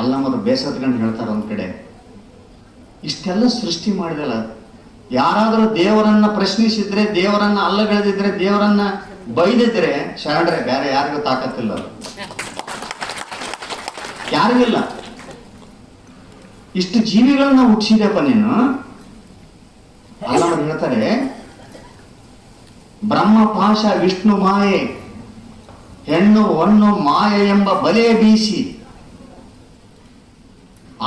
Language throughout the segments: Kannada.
ಅಲ್ಲಮ್ಮರು ಬೇಸತ್ಕೊಂಡು ಹೇಳ್ತಾರೆ ಒಂದು ಕಡೆ. ಇಷ್ಟೆಲ್ಲ ಸೃಷ್ಟಿ ಮಾಡಿದಲ್ಲ, ಯಾರಾದರೂ ದೇವರನ್ನ ಪ್ರಶ್ನಿಸಿದ್ರೆ, ದೇವರನ್ನ ಅಲ್ಲಗಳೆದಿದ್ರೆ, ದೇವರನ್ನ ಬೈದಿದ್ರೆ ಶರಣರೆ ಬೇರೆ ಯಾರಿಗೂ ತಾಕತ್ತಿಲ್ಲ. ಯಾರಿಗೂ ಯಾರಿಗಿಲ್ಲ ಇಷ್ಟು ಜೀವಿಗಳನ್ನ ಹುಟ್ಟಿಸಿದೆಪ್ಪ ನೀನು? ಅಲ್ಲವರು ಹೇಳ್ತಾರೆ, ಬ್ರಹ್ಮ, ಪಾಶ, ವಿಷ್ಣು, ಮಾಯೆ, ಹೆಣ್ಣು, ಹೊಣ್ಣು, ಮಾಯೆ ಎಂಬ ಬಲೆ ಬೀಸಿ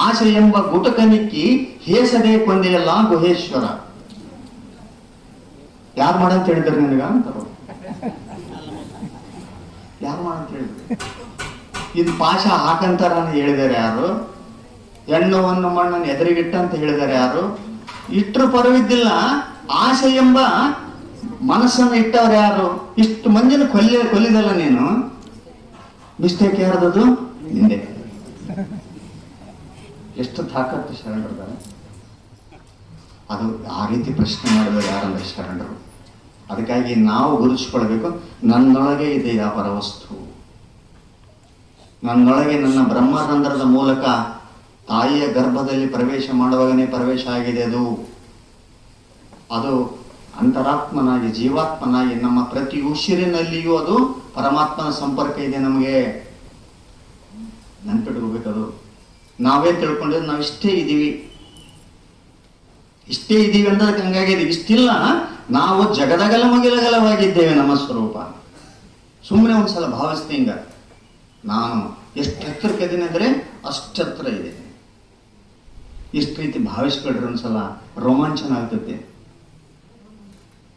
ಆಸೆ ಎಂಬ ಗುಟಕನಿಕ್ಕಿ ಹೇಸದೆ ಕೊಂದೆಯಲ್ಲ ಗುಹೇಶ್ವರ. ಯಾರು ಮಾಡಂತ ಹೇಳಿದ್ರು ನಿನಗ? ಅಂತ ಯಾರು ಮಾಡಂತ ಹೇಳಿದ್ರು? ಇದು ಪಾಶ ಹಾಕಂತಾರ ಹೇಳಿದಾರೆ ಯಾರು? ಹೆಣ್ಣುವನ್ನು ಮಣ್ಣನ್ನು ಎದುರಿಗಿಟ್ಟ ಅಂತ ಹೇಳಿದಾರೆ ಯಾರು? ಇಟ್ಟರು ಪರವಿದ್ದಿಲ್ಲ ಆಸೆ ಎಂಬ ಮನಸ್ಸನ್ನು ಇಟ್ಟವ್ರು ಯಾರು? ಇಷ್ಟು ಮಂದಿನ ಕೊಲ್ಲ ಕೊಲ್ಲಿದಲ್ಲ ನೀನು? ಮಿಸ್ಟೇಕ್ ಯಾರದದು? ನಿಂದೆ. ಎಷ್ಟು ತಾಕತ್ತು ಶರಣರದಾನೆ ಅದು ಆ ರೀತಿ ಪ್ರಶ್ನೆ ಮಾಡಿದವರು ಯಾರಂದ್ರೆ ಶರಣರು. ಅದಕ್ಕಾಗಿ ನಾವು ಗುರುತಿಸ್ಕೊಳ್ಬೇಕು ನನ್ನೊಳಗೆ ಇದೆ ವ್ಯಾಪಾರ ವಸ್ತು ನನ್ನೊಳಗೆ ನನ್ನ ಬ್ರಹ್ಮರಂಧ್ರದ ಮೂಲಕ ತಾಯಿಯ ಗರ್ಭದಲ್ಲಿ ಪ್ರವೇಶ ಮಾಡುವಾಗನೇ ಪ್ರವೇಶ ಆಗಿದೆ ಅದು. ಅದು ಅಂತರಾತ್ಮನಾಗಿ, ಜೀವಾತ್ಮನಾಗಿ, ನಮ್ಮ ಪ್ರತಿ ಉಸಿರಿನಲ್ಲಿಯೂ ಅದು ಪರಮಾತ್ಮನ ಸಂಪರ್ಕ ಇದೆ ನಮಗೆ. ನೆನ್ಪಿಟ್ಕೋಬೇಕದು ನಾವೇ ತಿಳ್ಕೊಂಡಿದ್ದು ನಾವು ಇಷ್ಟೇ ಇದ್ದೀವಿ. ಇಷ್ಟೇ ಇದ್ದೀವಿ ಅಂದ್ರೆ ಹಂಗಾಗಿದ್ದೀವಿ ಇಷ್ಟಿಲ್ಲ. ನಾವು ಜಗದಗಲ ಮುಗಿಲಗಲವಾಗಿದ್ದೇವೆ ನಮ್ಮ ಸ್ವರೂಪ. ಸುಮ್ಮನೆ ಒಂದ್ಸಲ ಭಾವಿಸ್ತೀನಿ ಹಿಂಗ ನಾನು ಎಷ್ಟು ಎತ್ತರಕ್ಕೆ ಇದೀನಿ ಅಂದ್ರೆ ಅಷ್ಟು ಇದೆ. ಇಷ್ಟು ರೀತಿ ಭಾವಿಸ್ಬಿಡ್ರಿ ಒಂದ್ಸಲ. ರೋಮಾಂಚನ ಆಗ್ತದೆ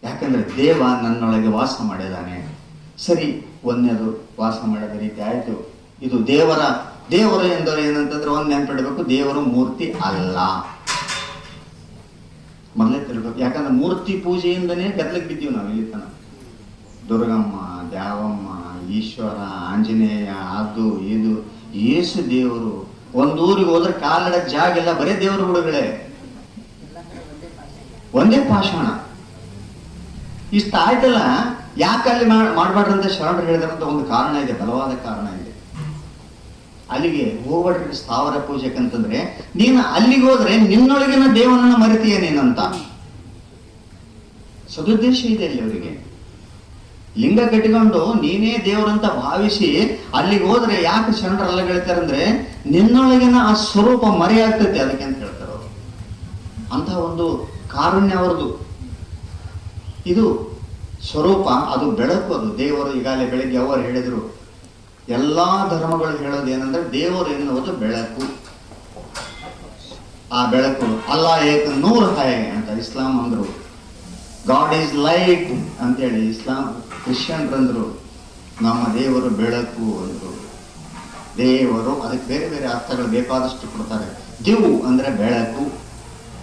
ಯಾಕಂದ್ರೆ ದೇವ ನನ್ನೊಳಗೆ ವಾಸ ಮಾಡಿದ್ದಾನೆ. ಸರಿ, ಒಂದನೇದು ವಾಸ ಮಾಡಿದ ರೀತಿ ಆಯಿತು. ಇದು ದೇವರ ದೇವರು ಎಂದರೆ ಏನಂತಂದ್ರೆ ಒಂದ್ ನೆನ್ಪಿಡ್ಬೇಕು ದೇವರು ಮೂರ್ತಿ ಅಲ್ಲ. ಮೊದಲೇ ತಿಳ್ಬೇಕು. ಯಾಕಂದ್ರೆ ಮೂರ್ತಿ ಪೂಜೆಯಿಂದನೇ ಗದ್ಲಕ್ಕೆ ಬಿದ್ದೀವಿ ನಾವು ಇಲ್ಲಿ ತನಕ ದುರ್ಗಮ್ಮ, ದ್ಯಾವಮ್ಮ, ಈಶ್ವರ, ಆಂಜನೇಯ, ಅದು, ಇದು, ಏಸು ದೇವರು. ಒಂದೂರಿಗೆ ಹೋದ್ರೆ ಕಾಲಡ ಜಾಗ ಇಲ್ಲ, ಬರೇ ಗುಡುಗಳೇ. ಒಂದೇ ಪಾಷಾಣ. ಇಷ್ಟ ಆಯ್ತಲ್ಲ? ಯಾಕೆ ಅಲ್ಲಿ ಮಾಡಬಾರ್ದು ಅಂತ ಶರಣರು ಹೇಳಿದಾರಂತ ಒಂದು ಕಾರಣ ಇದೆ, ಬಲವಾದ ಕಾರಣ ಇದೆ. ಅಲ್ಲಿಗೆ ಹೋಗ್ಬೇಡ್ರಿ ಸ್ಥಾವರ ಪೂಜೆಕಂತಂದ್ರೆ ನೀನು ಅಲ್ಲಿಗೆ ಹೋದ್ರೆ ನಿನ್ನೊಳಗಿನ ದೇವನನ್ನ ಮರಿತೀಯ ನೀನಂತ ಸದುದ್ದೇಶ ಇದೆ ಅಲ್ಲಿ ಅವರಿಗೆ. ಲಿಂಗ ಕಟ್ಟಿಕೊಂಡು ನೀನೇ ದೇವರಂತ ಭಾವಿಸಿ ಅಲ್ಲಿಗೆ ಹೋದ್ರೆ ಯಾಕೆ ಶರಣರೆಲ್ಲ ಹೇಳ್ತಾರಂದ್ರೆ ನಿನ್ನೊಳಗಿನ ಆ ಸ್ವರೂಪ ಮರೆಯಾಗ್ತೈತೆ ಅದಕ್ಕೆ ಅಂತ ಹೇಳ್ತಾರೆ ಅವರು. ಅಂತ ಒಂದು ಕಾರುಣ್ಯ ಅವರದು ಇದು ಸ್ವರೂಪ, ಅದು ಬೆಳಕು, ಅದು ದೇವರು ಈಗಾಗಲೇ ಬೆಳಗ್ಗೆ ಅವರು ಹೇಳಿದರು. ಎಲ್ಲಾ ಧರ್ಮಗಳು ಹೇಳೋದು ಏನಂದ್ರೆ ದೇವರು ಎನ್ನುವುದು ಬೆಳಕು. ಆ ಬೆಳಕು ಅಲ್ಲ ಏಕ ನೂರ್ ಹಾಯ್ ಅಂತ ಇಸ್ಲಾಂ ಅಂದ್ರು. ಗಾಡ್ ಈಸ್ ಲೈಟ್ ಅಂತೇಳಿ ಇಸ್ಲಾಂ ಕ್ರಿಶ್ಚಿಯನ್ರಂದ್ರು. ನಮ್ಮ ದೇವರು ಬೆಳಕು ಅಂದ್ರು. ದೇವರು ಅದಕ್ಕೆ ಬೇರೆ ಬೇರೆ ಅರ್ಥಗಳು ಬೇಕಾದಷ್ಟು ಕೊಡ್ತಾರೆ. ದಿವು ಅಂದ್ರೆ ಬೆಳಕು.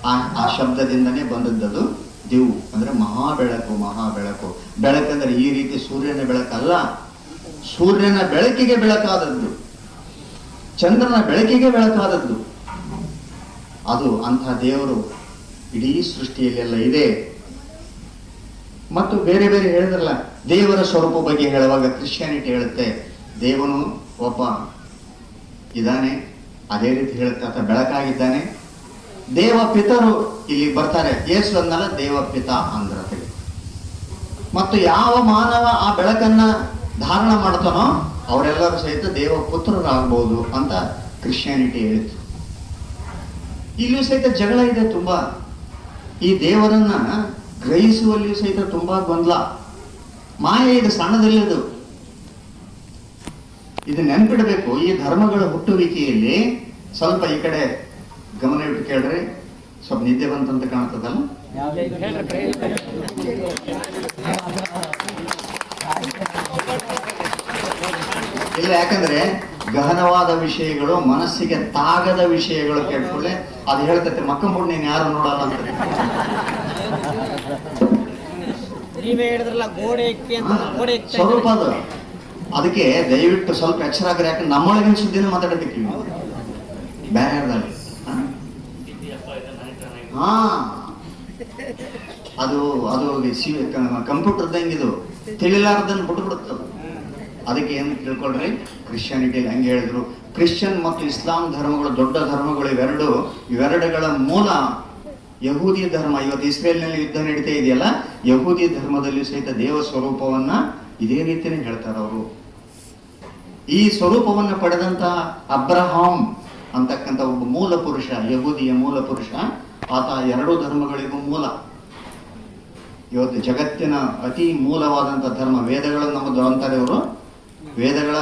ಆ ಆ ಶಬ್ದದಿಂದನೇ ಬಂದದ್ದು ದಿವು ಅಂದ್ರೆ ಮಹಾ ಬೆಳಕು ಮಹಾ ಬೆಳಕು ಬೆಳಕಂದ್ರೆ ಈ ರೀತಿ ಸೂರ್ಯನ ಬೆಳಕಲ್ಲ. ಸೂರ್ಯನ ಬೆಳಕಿಗೆ ಬೆಳಕಾದದ್ದು, ಚಂದ್ರನ ಬೆಳಕಿಗೆ ಬೆಳಕಾದದ್ದು. ಅದು ಅಂಥ ದೇವರು ಇಡೀ ಸೃಷ್ಟಿಯಲ್ಲೆಲ್ಲ ಇದೆ. ಮತ್ತು ಬೇರೆ ಬೇರೆ ಹೇಳಿದ್ರಲ್ಲ, ದೇವರ ಸ್ವರೂಪ ಬಗ್ಗೆ ಹೇಳುವಾಗ ಕ್ರಿಶ್ಚಿಯಾನಿಟಿ ಹೇಳುತ್ತೆ. ದೇವನು ಒಬ್ಬ ಇದ್ದಾನೆ, ಅದೇ ರೀತಿ ಹೇಳುತ್ತೆ, ಆತ ಬೆಳಕಾಗಿದ್ದಾನೆ. ದೇವ ಪಿತರು ಇಲ್ಲಿ ಬರ್ತಾರೆ. ಯೇಸು ಅಂದಲ್ಲ, ದೇವ ಪಿತ ಅಂದ್ರತೆ. ಮತ್ತು ಯಾವ ಮಾನವ ಆ ಬೆಳಕನ್ನ ಧಾರಣ ಮಾಡ್ತಾನೋ, ಅವರೆಲ್ಲರೂ ಸಹಿತ ದೇವ ಪುತ್ರರಾಗಬಹುದು ಅಂತ ಕ್ರಿಶ್ಚಿಯಾನಿಟಿ ಹೇಳಿತು ಇಲ್ಲೂ ಸಹಿತ ಜಗಳ ಇದೆ ತುಂಬಾ. ಈ ದೇವರನ್ನ ಗ್ರಹಿಸುವಲ್ಲಿಯೂ ಸಹಿತ ತುಂಬಾ ಗೊಂದಲ. ಮಾಯೆ ಇದು ಸಣ್ಣದಲ್ಲದು ಇದು ನೆನ್ಪಿಡಬೇಕು, ಈ ಧರ್ಮಗಳ ಹುಟ್ಟುವಿಕೆಯಲ್ಲಿ ಸ್ವಲ್ಪ ಈ ಕಡೆ ಗಮನ ಇಟ್ಟು ಕೇಳ್ರಿ. ಸ್ವಲ್ಪ ನಿದ್ದೆ ಬಂತಂತ ಕಾಣ್ತದಲ್ಲ? ಇಲ್ಲ ಯಾಕಂದ್ರೆ ಗಹನವಾದ ವಿಷಯಗಳು ಮನಸ್ಸಿಗೆ ತಾಗದ ವಿಷಯಗಳು ಕೇಳ್ಕೊಳ್ಳೆ. ಅದು ಹೇಳ್ತೈತೆ ಮಕ್ಕಂಬುಡ್ ನೀನ್ ಯಾರು ನೋಡಲ್ಲ ಅಂತ. ನೀವೇ ಹೇಳಿದ್ರಲ್ಲ ಗೋಡೆ ಅಂತ ಗೋಡೆ ಸ್ವರೂಪ ಅದು. ಅದಕ್ಕೆ ದಯವಿಟ್ಟು ಸ್ವಲ್ಪ ಎಚ್ಚರ ಆಗ್ರೆ ಯಾಕಂದ್ರೆ ನಮ್ಮೊಳಗಿನ ಸುದ್ದಿನ ಮಾತಾಡಬೇಕು ನೀವು. ಬೇರೆ ಯಾರ್ದಲ್ಲಿ ಹಾ? ಅದು ಅದು ಕಂಪ್ಯೂಟರ್ದಂಗಿದು ತಿಳಿಲಾರ್ದನ್ನ ಬಿಟ್ಟು ಬಿಡುತ್ತೆ ಅದು. ಅದಕ್ಕೆ ಏನು ತಿಳ್ಕೊಳ್ರಿ? ಕ್ರಿಶ್ಚಿಯಾನಿಟಿ ಹಂಗೆ ಹೇಳಿದ್ರು. ಕ್ರಿಶ್ಚಿಯನ್ ಮತ್ತು ಇಸ್ಲಾಂ ಧರ್ಮಗಳು ದೊಡ್ಡ ಧರ್ಮಗಳು ಇವೆರಡು. ಇವೆರಡುಗಳ ಮೂಲ ಯಹೂದಿ ಧರ್ಮ. ಇವತ್ತು ಇಸ್ರೇಲ್ನಲ್ಲಿ ಯುದ್ಧ ನಡೀತಾ ಇದೆಯಲ್ಲ? ಯಹೂದಿ ಧರ್ಮದಲ್ಲಿ ಸಹಿತ ದೇವ ಸ್ವರೂಪವನ್ನ ಇದೇ ರೀತಿಯೇ ಹೇಳ್ತಾರೆ ಅವರು. ಈ ಸ್ವರೂಪವನ್ನು ಪಡೆದಂತ ಅಬ್ರಹಾಂ ಅಂತಕ್ಕಂಥ ಒಬ್ಬ ಮೂಲ ಪುರುಷ, ಯಹೂದಿಯ ಮೂಲ ಪುರುಷ, ಆತ ಎರಡು ಧರ್ಮಗಳಿಗೂ ಮೂಲ. ಇವತ್ತು ಜಗತ್ತಿನ ಅತಿ ಮೂಲವಾದಂತ ಧರ್ಮ ವೇದಗಳನ್ನು ನಮ್ಮದು ಅಂತಾರೆ ಇವರು ವೇದಗಳ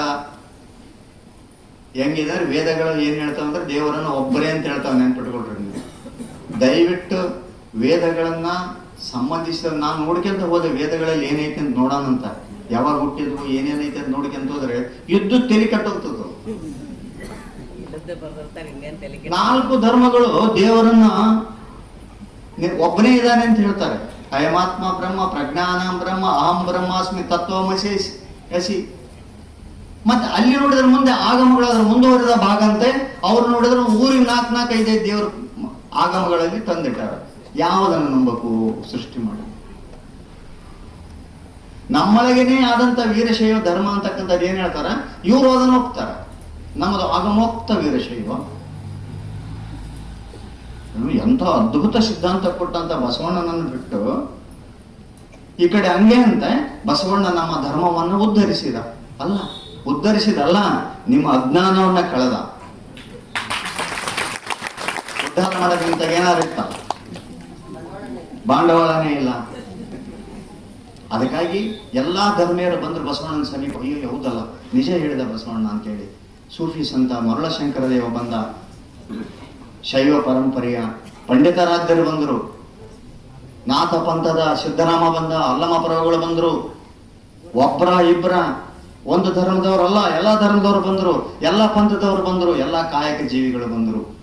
ಹೆಂಗಿದಾರೆ ವೇದಗಳು ಏನ್ ಹೇಳ್ತಾವ ಅಂದ್ರೆ ದೇವರನ್ನ ಒಬ್ಬರೇ ಅಂತ ಹೇಳ್ತಾವ ನೆನ್ಪಿಟ್ಕೊಳ್ರಿ ನೀವು. ದಯವಿಟ್ಟು ವೇದಗಳನ್ನ ಸಂಬಂಧಿಸಿದ ನಾನು ನೋಡ್ಕೊಂತ ಹೋದೆ, ವೇದಗಳಲ್ಲಿ ಏನೈತೆ ಅಂತ ನೋಡೋಣ ನೋಡೋಣಂತ ಯಾವಾಗ ಹುಟ್ಟಿದ್ವು ಏನೇನೈತೆ ಅಂತ ನೋಡ್ಕೊಂತ ಹೋದ್ರೆ ಯುದ್ಧ ತೆಲಿ ಕಟ್ಟೋಗ್ತದ ಇಲ್ಲದ್ದೇ ಬರ್ದಿರ್ತಾರೆ ಇನ್ನೇನ್ ತೆಲಿಗೆ ನಾಲ್ಕು ಧರ್ಮಗಳು ದೇವರನ್ನ ಒಬ್ಬನೇ ಇದ್ದಾನೆ ಅಂತ ಹೇಳ್ತಾರೆ. ಅಯಮಾತ್ಮ ಬ್ರಹ್ಮ, ಪ್ರಜ್ಞಾನ ಬ್ರಹ್ಮ, ಅಹಂ ಬ್ರಹ್ಮಾಸ್ಮಿ ತತ್ವಮಸಿ, ಯಸಿ. ಮತ್ತೆ ಅಲ್ಲಿ ನೋಡಿದ್ರೆ ಮುಂದೆ ಆಗಮಗಳು ಅದ್ರ ಮುಂದುವರಿದ ಭಾಗ ಅಂತೆ, ಅವ್ರು ನೋಡಿದ್ರೆ ಊರಿಗೆ ನಾಲ್ಕು ನಾಲ್ಕೈದೈದು ದೇವ್ರ ಆಗಮಗಳಲ್ಲಿ ತಂದಿಟ್ಟಾರ. ಯಾವುದನ್ನು ನಂಬಕು ಸೃಷ್ಟಿ ಮಾಡಿ? ನಮ್ಮೊಳಗೇನೆ ಆದಂತ ವೀರಶೈವ ಧರ್ಮ ಅಂತಕ್ಕಂಥದ್ದು ಏನ್ ಹೇಳ್ತಾರ? ಇವರು ಅದನ್ನು ಹೋಗ್ತಾರ ನಮ್ಮದು ಆಗಮೋಕ್ತ ವೀರಶೈವ. ಎಂತ ಅದ್ಭುತ ಸಿದ್ಧಾಂತ ಕೊಟ್ಟಂತ ಬಸವಣ್ಣನನ್ನು ಬಿಟ್ಟು ಈ ಕಡೆ ಹಂಗೆ ಅಂತ, ಬಸವಣ್ಣ ನಮ್ಮ ಧರ್ಮವನ್ನು ಉದ್ಧರಿಸಿದ. ಅಲ್ಲ ಉದ್ಧರಿಸಿದಲ್ಲ, ನಿಮ್ಮ ಅಜ್ಞಾನವನ್ನ ಕಳೆದ. ಉದ್ಧಾರ ಮಾಡೋದ್ರಿಂದ ಏನಾರು ಇತ್ತ? ಬಂಡವಾಳನೇ ಇಲ್ಲ. ಅದಕ್ಕಾಗಿ ಎಲ್ಲಾ ಧರ್ಮೀಯರು ಬಂದ್ರು ಬಸವಣ್ಣನ ಸಮೀಪ, ಅಯ್ಯೋ ಹೌದಲ್ಲ ನಿಜ ಹೇಳಿದ ಬಸವಣ್ಣ ಅಂತೇಳಿ ಸೂಫಿ ಸಂತ ಮರುಳಶಂಕರ ದೇವ ಬಂದ. ಶೈವ ಪರಂಪರೆಯ ಪಂಡಿತರಾಧ್ಯರು ಬಂದರು. ನಾಥ ಪಂಥದ ಸಿದ್ದರಾಮ ಬಂದ, ಅಲ್ಲಮ ಪ್ರಭುಗಳು ಬಂದರು. ಒಬ್ರ ಇಬ್ರ ಒಂದು ಧರ್ಮದವರಲ್ಲ ಎಲ್ಲ ಧರ್ಮದವರು ಬಂದರು ಎಲ್ಲ ಪಂಥದವರು ಬಂದರು ಎಲ್ಲ ಕಾಯಕ ಜೀವಿಗಳು ಬಂದರು.